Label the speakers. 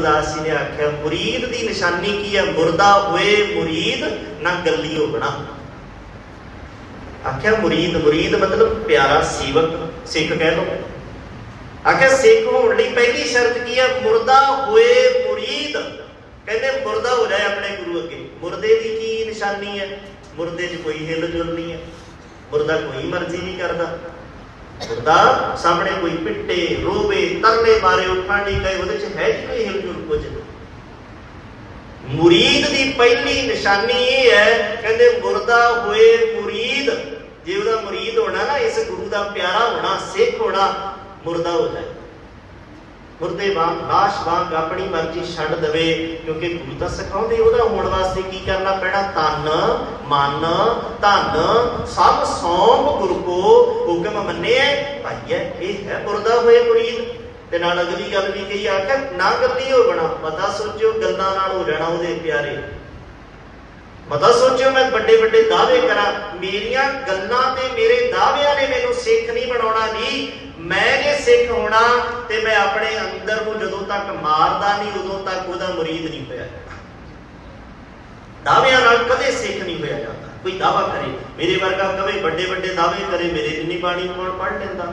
Speaker 1: ਗੁਰਦਾਸ ਨੇ ਆਖਿਆ, ਮੁਰੀਦ ਦੀ ਨਿਸ਼ਾਨੀ ਕੀ ਹੈ? ਮੁਰਦਾ ਹੋਏ ਮੁਰੀਦ, ਨਾ ਗੱਲੀ ਹੋਣਾ। ਆਖਿਆ, ਮੁਰੀਦ ਮੁਰੀਦ ਮਤਲਬ ਪਿਆਰਾ ਸੇਵਕ, ਸਿੱਖ ਕਹਿ ਲਓ। ਆਖਿਆ, ਸਿੱਖ ਹੋਣ ਲਈ ਪਹਿਲੀ ਸ਼ਰਤ ਕੀ ਹੈ? ਮੁਰਦਾ ਹੋਏ ਮੁਰੀਦ। ਕਹਿੰਦੇ, ਮੁਰਦਾ ਹੋ ਜਾਏ ਆਪਣੇ ਗੁਰੂ ਅੱਗੇ। ਮੁਰਦੇ ਦੀ ਕੀ ਨਿਸ਼ਾਨੀ ਹੈ? ਮੁਰਦੇ 'ਚ ਕੋਈ ਹਿੱਲ ਜੁਲ ਨਹੀਂ ਹੈ। ਮੁਰਦਾ ਕੋਈ ਮਰਜ਼ੀ ਨਹੀਂ ਕਰਦਾ। ਮੁਰਦਾ ਸਾਹਮਣੇ ਕੋਈ ਪਿੱਟੇ, ਰੋਵੇ, ਤਰਲੇ ਮਾਰੇ ਉੱਠਣ ਨਹੀਂ ਕਹੇ ਉਹਦੇ 'ਚ ਹੈ ਕੋਈ ਹਿਲ ਕੁਝ? ਮੁਰੀਦ ਦੀ ਪਹਿਲੀ ਨਿਸ਼ਾਨੀ ਇਹ ਹੈ, ਕਹਿੰਦੇ ਮੁਰਦਾ ਹੋਏ ਮੁਰੀਦ। ਜੇ ਉਹਦਾ ਮੁਰੀਦ ਹੋਣਾ ਨਾ, ਇਸ ਗੁਰੂ ਦਾ ਪਿਆਰਾ ਹੋਣਾ, ਸਿੱਖ ਹੋਣਾ, ਮੁਰਦਾ ਹੋ ਜਾਏ। ਮੁਰਦੇ ਵਾਂਗ, ਲਾਸ਼ ਵਾਂਗ ਆਪਣੀ ਮਰਜ਼ੀ ਛੱਡ ਦਵੇ, ਕਿਉਂਕਿ ਗੁਰੂ ਤਾਂ ਸਿਖਾਉਂਦੇ, ਉਹਦਾ ਹੋਣ ਵਾਸਤੇ ਕੀ ਕਰਨਾ ਪੈਣਾ? ਤਨ ਮਨ, ਧਨ। ਸਭ ਸੌਂਪ ਗੁਰੂ ਕੋ ਹੁਕਮ ਮੰਨੇ ਭਾਈਏ ਇਹ ਹੈ ਮੁਰਦਾ ਹੋਏ ਮੁਰੀਦ ਤੇ ਨਾਲ ਅਗਲੀ ਗੱਲ ਵੀ ਕਹੀ ਆਖਿਆ ਨਾ ਗੱਲੀ ਹੋ ਬਣਾ। ਪਤਾ ਸੋਚਿਓ ਗੱਲਾਂ ਨਾਲ ਹੋ ਜਾਣਾ ਉਹਦੇ ਪਿਆਰੇ। ਮਤਾ ਸੋਚਿਓ ਮੈਂ ਵੱਡੇ ਵੱਡੇ ਦਾਅਵੇ ਕਰਾਂ। ਮੇਰੀਆਂ ਗੱਲਾਂ ਤੇ ਮੇਰੇ ਦਾਅਵਿਆਂ ਨੇ ਮੈਨੂੰ ਸਿੱਖ ਨਹੀਂ ਬਣਾਉਣਾ ਨਹੀਂ ਮੈਂ ਜੇ ਸਿੱਖ ਹੋਣਾ ਤੇ ਮੈਂ ਆਪਣੇ ਅੰਦਰ ਨੂੰ ਜਦੋਂ ਤੱਕ ਮਾਰਦਾ ਨਹੀਂ, ਉਦੋਂ ਤੱਕ ਉਹਦਾ ਮੁਰੀਦ ਨਹੀਂ ਹੋਇਆ। ਦਾਅਵਿਆਂ ਨਾਲ ਕਦੇ ਸਿੱਖ ਨਹੀਂ ਹੋਇਆ ਜਾਂਦਾ। ਕੋਈ ਦਾਅਵਾ ਕਰੇ, ਮੇਰੇ ਵਰਗਾ ਕਵੇ ਵੱਡੇ ਵੱਡੇ ਦਾਅਵੇ ਕਰੇ, ਮੇਰੇ ਜਿੰਨੀ ਬਾਣੀ ਕੋਲ ਪੜ ਲੈਂਦਾ?